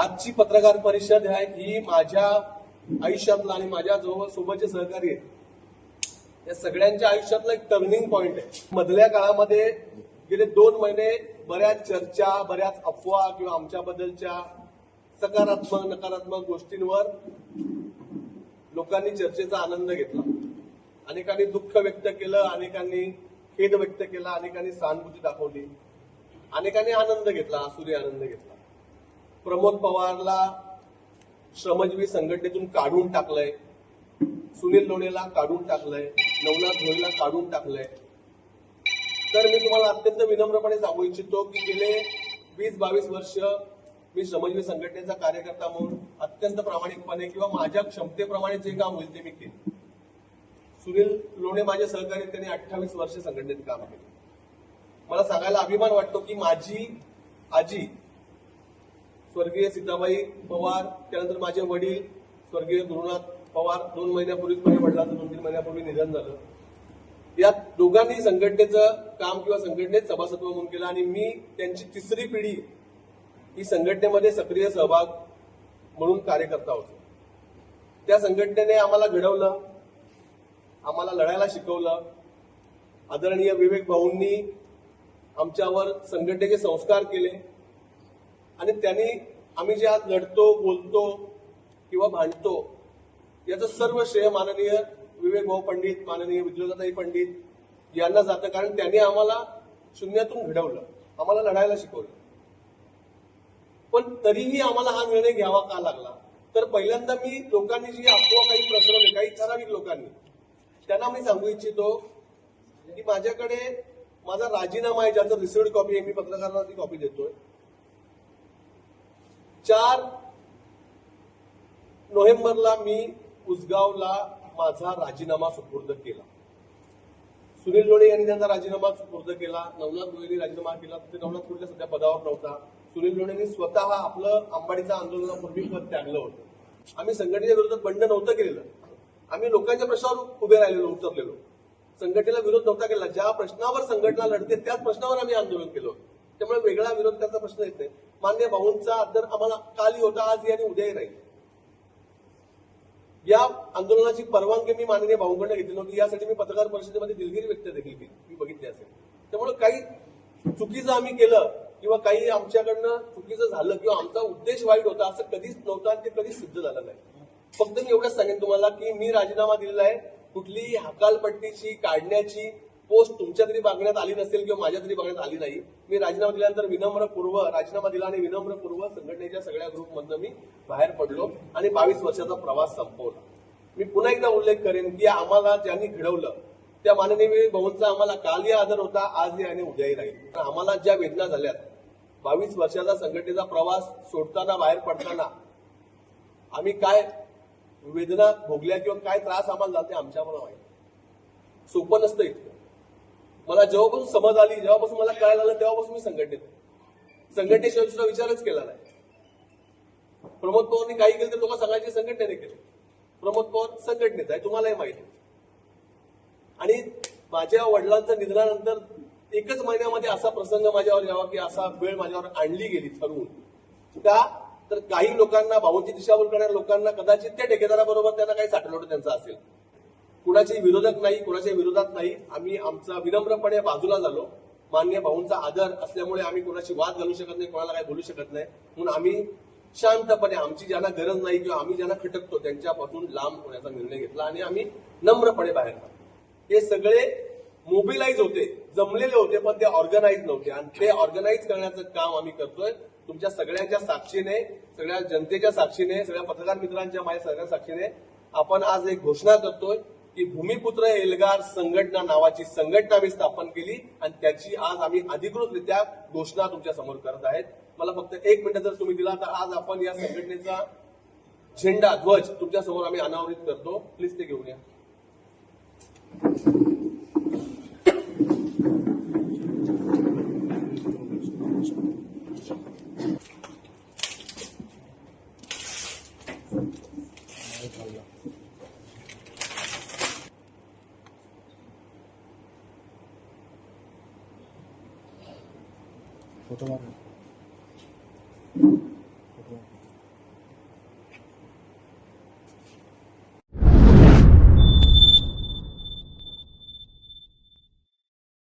आजची पत्रकार परिषद आहे ही माझ्या आयुष्यातला आणि माझ्या जवळ सोबतचे सहकारी आहेत. या सगळ्यांच्या आयुष्यातला एक टर्निंग पॉइंट आहे. मधल्या काळामध्ये गेले दोन महिने बऱ्याच चर्चा बऱ्याच अफवा किंवा आमच्याबद्दलच्या सकारात्मक नकारात्मक गोष्टींवर लोकांनी चर्चेचा आनंद घेतला. अनेकांनी दुःख व्यक्त केलं अनेकांनी खेद व्यक्त केला अनेकांनी सहानुभूती दाखवली. अनेकांनी आनंद घेतला आसुरी आनंद घेतला. प्रमोद पवारला श्रमजीवी संघटनेतून काढून टाकलंय. सुनील लोणेला काढून टाकलंय. नवनाथ भोईला काढून टाकलंय. तर मी तुम्हाला अत्यंत विनम्रपणे सांगू इच्छितो की गेले वीस बावीस वर्ष मी श्रमजीवी संघटनेचा कार्यकर्ता म्हणून अत्यंत प्रामाणिकपणे किंवा माझ्या क्षमतेप्रमाणे जे काम होईल ते मी केले. सुनील लोणे माझे सहकारी त्यांनी अठ्ठावीस वर्ष संघटनेत काम केले. मला सांगायला अभिमान वाटतो की माझी आजी स्वर्गीय सीताबाई पवार त्यानंतर माझे वडील स्वर्गीय गुरुनाथ पवार दोन महिन्यापूर्वीच माझ्या वडिलांचं दोन तीन महिन्यापूर्वी निधन झालं. या दोघांनी संघटनेचं काम किंवा संघटनेत सभासत्व म्हणून केलं आणि मी त्यांची तिसरी पिढी ही संघटनेमध्ये सक्रिय सहभाग म्हणून कार्यकर्ता होतो. त्या संघटनेने आम्हाला घडवलं आम्हाला लढायला शिकवलं. आदरणीय विवेक भाऊंनी आमच्यावर संघटनेचे संस्कार केले आणि त्यांनी आम्ही जे आज लढतो बोलतो किंवा भांडतो याचं सर्व श्रेय माननीय विवेक भाऊ पंडित माननीय विद्युताताई पंडित यांना जातं. कारण त्यांनी आम्हाला शून्यातून घडवलं. आम्हाला लढायला शिकवलं. पण तरीही आम्हाला हा निर्णय घ्यावा का लागला? तर पहिल्यांदा मी लोकांनी जी अफवा काही प्रसरवली काही ठराविक लोकांनी त्यांना मी सांगू इच्छितो की माझ्याकडे माझा राजीनामा आहे ज्याचं रिसिव्ड कॉपी आहे मी पत्रकारांना ती कॉपी देतोय. चार नोव्हेंबरला मी उसगावला माझा राजीनामा सुपूर्द केला. सुनील लोणे यांनी त्यांचा राजीनामा सुपूर्द केला. नवनाथ गोयनी राजीनामा केला. ते नवनाथ कुठल्या सध्या पदावर नव्हता. सुनील लोणेंनी स्वतः आपलं आंबाडीचं आंदोलनापूर्वी पद त्यागलं होतं. आम्ही संघटनेच्या विरोधात बंड नव्हतं केलेलं. आम्ही लोकांच्या प्रश्नावर उभे राहिलेलो उतरलेलो. संघटनेला विरोध नव्हता केला. ज्या प्रश्नावर संघटना लढते त्याच प्रश्नावर आम्ही आंदोलन केलं होतं. त्यामुळे वेगळा विरोध करण्याचा प्रश्न येत नाही. मान्य भाऊंचा आदर आम्हाला कालही होता आज आणि उद्याही राहील. या आंदोलनाची परवानगी मी माननीय भाऊंकडे घेतली नव्हती. यासाठी मी पत्रकार परिषदेमध्ये दिलगिरी व्यक्त देखील केली. मी बघितली असेल. त्यामुळे काही चुकीचं आम्ही केलं किंवा काही आमच्याकडनं चुकीचं झालं किंवा आमचा उद्देश वाईट होता असं कधीच नव्हतं आणि ते कधीच सिद्ध झालं नाही. फक्त मी एवढंच सांगेन तुम्हाला की मी राजीनामा दिलेला आहे. कुठलीही हकालपट्टीची काढण्याची पोस्ट तुमच्या तरी मागण्यात आली नसेल किंवा माझ्या तरी मागण्यात आली नाही. मी राजीनामा दिल्यानंतर विनम्रपूर्व राजीनामा दिला आणि विनम्रपूर्व संघटनेच्या सगळ्या ग्रुपमधनं मी बाहेर पडलो आणि बावीस वर्षाचा प्रवास संपवला. मी पुन्हा एकदा उल्लेख करेन की आम्हाला ज्यांनी घडवलं त्या माननीय भाऊंचा आम्हाला कालही आदर होता आजही आणि उद्याही राहील. आम्हाला ज्या वेदना झाल्यात बावीस वर्षाचा संघटनेचा प्रवास सोडताना बाहेर पडताना आम्ही काय वेदना भोगल्या किंवा काय त्रास आम्हाला झाला ते आमच्यामुळे माहिती सोपं नसतं इतकं. मला जेव्हापासून समज आली जेव्हापासून मला कळायला आलं तेव्हापासून मी संघटनेत संघटनेशिवाय सुद्धा विचारच केला नाही. प्रमोद पवारनी काही केलं तर लोक सांगायचे संघटनेने केलं. प्रमोद पवार संघटनेत आहे तुम्हालाही माहिती आणि माझ्या वडिलांचं निधनानंतर एकच महिन्यामध्ये असा प्रसंग माझ्यावर यावा की असा वेळ माझ्यावर आणली गेली ठरवून. का? तर काही लोकांना भाऊंची दिशाभूल करणाऱ्या लोकांना कदाचित त्या ठेकेदाराबरोबर त्यांना काही साठवलं त्यांचं असेल. कुणाचे विरोधक नाही कुणाच्या विरोधात नाही. आम्ही आमचा विनम्रपणे बाजूला झालो. मान्य भाऊंचा आदर असल्यामुळे आम्ही कोणाशी वाद घालू शकत नाही कोणाला काही बोलू शकत नाही. म्हणून आम्ही शांतपणे आमची ज्यांना गरज नाही किंवा आम्ही ज्यांना खटकतो त्यांच्यापासून लांब होण्याचा निर्णय घेतला आणि आम्ही नम्रपणे बाहेर हे सगळे मोबिलाईज होते जमलेले होते पण ते ऑर्गनाईज नव्हते. आणि ते ऑर्गनाईज करण्याचं काम आम्ही करतोय. तुमच्या सगळ्यांच्या साक्षीने सगळ्या जनतेच्या साक्षीने सगळ्या पत्रकार मित्रांच्या माझ्या सगळ्या साक्षीने आपण आज एक घोषणा करतोय. की भूमिपुत्र एल्गार संघटना नावाची संघटना आम्ही स्थापन केली आणि त्याची आज आम्ही अधिकृतरित्या घोषणा तुमच्यासमोर करत आहेत. मला फक्त एक मिनिट जर तुम्ही दिला तर आज आपण या संघटनेचा झेंडा ध्वज तुमच्यासमोर आम्ही अनावरित करतो. प्लीज ते घेऊन या. 断る